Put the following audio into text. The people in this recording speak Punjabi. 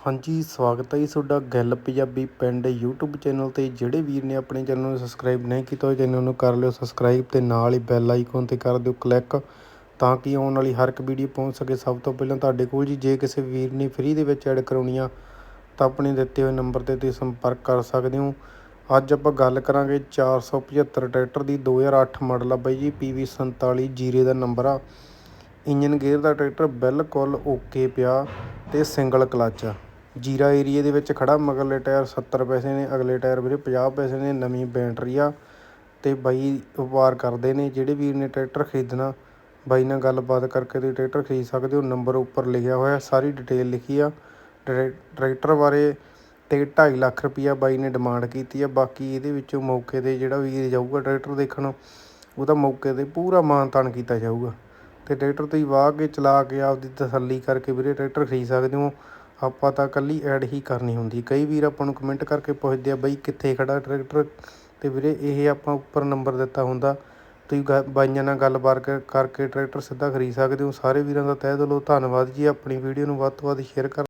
ਹਾਂਜੀ, ਸਵਾਗਤ ਹੈ ਜੀ ਤੁਹਾਡਾ ਗੱਲ ਪੰਜਾਬੀ ਪਿੰਡ YouTube ਚੈਨਲ ਤੇ। ਜਿਹੜੇ ਵੀਰ ਨੇ ਆਪਣੇ ਚੈਨਲ ਨੂੰ ਸਬਸਕ੍ਰਾਈਬ ਨਹੀਂ ਕੀਤਾ ਉਹ ਚੈਨਲ ਨੂੰ ਕਰ ਲਿਓ ਸਬਸਕ੍ਰਾਈਬ ਤੇ ਨਾਲ ਹੀ ਬੈਲ ਆਈਕਨ ਤੇ ਕਰ ਦਿਓ ਕਲਿੱਕ ਤਾਂ ਕਿ ਆਉਣ ਵਾਲੀ ਹਰ ਇੱਕ ਵੀਡੀਓ ਪਹੁੰਚ ਸਕੇ। ਸਭ ਤੋਂ ਪਹਿਲਾਂ ਤੁਹਾਡੇ ਕੋਲ ਜੀ, ਜੇ ਕਿਸੇ ਵੀਰ ਨੇ ਫ੍ਰੀ ਦੇ ਵਿੱਚ ਐਡ ਕਰਾਉਣੀ ਆ, ਤਾਂ ਆਪਣੇ ਦਿੱਤੇ ਹੋਏ ਨੰਬਰ ਤੇ ਤੁਸੀਂ ਸੰਪਰਕ ਕਰ ਸਕਦੇ ਹੋ। ਅੱਜ ਆਪਾਂ ਗੱਲ ਕਰਾਂਗੇ 475 ਟਰੈਕਟਰ ਦੀ 2008 ਮਾਡਲ ਆ ਬਾਈ ਜੀ PV 47 ਜੀਰੇ ਦਾ ਨੰਬਰ ਆ। ਇੰਜਨ ਗੇਅਰ ਦਾ ਟਰੈਕਟਰ ਬਿਲਕੁਲ ਓਕੇ ਪਿਆ ਤੇ ਸਿੰਗਲ ਕਲੱਚ ਆ। ਜੀਰਾ ਏਰੀਏ ਦੇ ਵਿੱਚ ਖੜ੍ਹਾ ਮਗਰਲੇ ਟਾਇਰ 70 ਪੈਸੇ ਨੇ, ਅਗਲੇ ਟਾਇਰ ਵੀਰੇ 50 ਪੈਸੇ ਨੇ, ਨਵੀਂ ਬੈਟਰੀ ਆ ਅਤੇ ਬਾਈ ਵਪਾਰ ਕਰਦੇ ਨੇ, ਜਿਹੜੇ ਵੀਰ ਨੇ ਟਰੈਕਟਰ ਖਰੀਦਣਾ, ਬਾਈ ਨਾਲ ਗੱਲਬਾਤ ਕਰਕੇ ਤੁਸੀਂ ਟਰੈਕਟਰ ਖਰੀਦ ਸਕਦੇ ਹੋ, ਨੰਬਰ ਉੱਪਰ ਲਿਖਿਆ ਹੋਇਆ, ਸਾਰੀ ਡਿਟੇਲ ਲਿਖੀ ਆ, ਟਰੈ- ਟਰੈਕਟਰ ਬਾਰੇ ਤੇ 2.5 ਲੱਖ ਰੁਪਈਆ ਬਾਈ ਨੇ ਡਿਮਾਂਡ ਕੀਤੀ ਆ, ਬਾਕੀ ਇਹਦੇ ਵਿੱਚੋਂ ਮੌਕੇ ਤੇ ਜਿਹੜਾ ਵੀਰ ਜਾਊਗਾ ਟਰੈਕਟਰ ਦੇਖਣ ਉਹਦਾ ਮੌਕੇ ਤੇ ਪੂਰਾ ਮਾਨ ਤਾਨ ਕੀਤਾ ਜਾਊਗਾ। ਤੇ ਟਰੈਕਟਰ ਤੁਸੀਂ ਵਾਹ ਕੇ ਚਲਾ ਕੇ ਆਪਦੀ ਤਸੱਲੀ ਕਰਕੇ ਵੀਰੇ ਟਰੈਕਟਰ ਖਰੀਦ ਸਕਦੇ ਹੋ ਆਪਾਂ ਤਾਂ ਇਕੱਲੀ ਐਡ ਹੀ ਕਰਨੀ ਹੁੰਦੀ। ਕਈ ਵੀਰ ਆਪਾਂ ਨੂੰ ਕਮੈਂਟ ਕਰਕੇ ਪੁੱਛਦੇ ਆ, ਬਈ ਕਿੱਥੇ ਖੜ੍ਹਾ ਟਰੈਕਟਰ ਅਤੇ ਵੀਰੇ ਇਹ ਆਪਾਂ ਉੱਪਰ ਨੰਬਰ ਦਿੱਤਾ ਹੁੰਦਾ। ਤੁਸੀਂ ਗ- ਬਾਈਆਂ ਨਾਲ ਗੱਲਬਾਤ ਕਰ- ਕਰਕੇ ਟਰੈਕਟਰ ਸਿੱਧਾ ਖਰੀਦ ਸਕਦੇ ਹੋ। ਸਾਰੇ ਵੀਰਾਂ ਦਾ ਤਹਿ ਦਿਲੋਂ ਧੰਨਵਾਦ ਜੀ। ਆਪਣੀ ਵੀਡੀਓ ਨੂੰ ਵੱਧ ਤੋਂ ਵੱਧ ਸ਼ੇਅਰ ਕਰ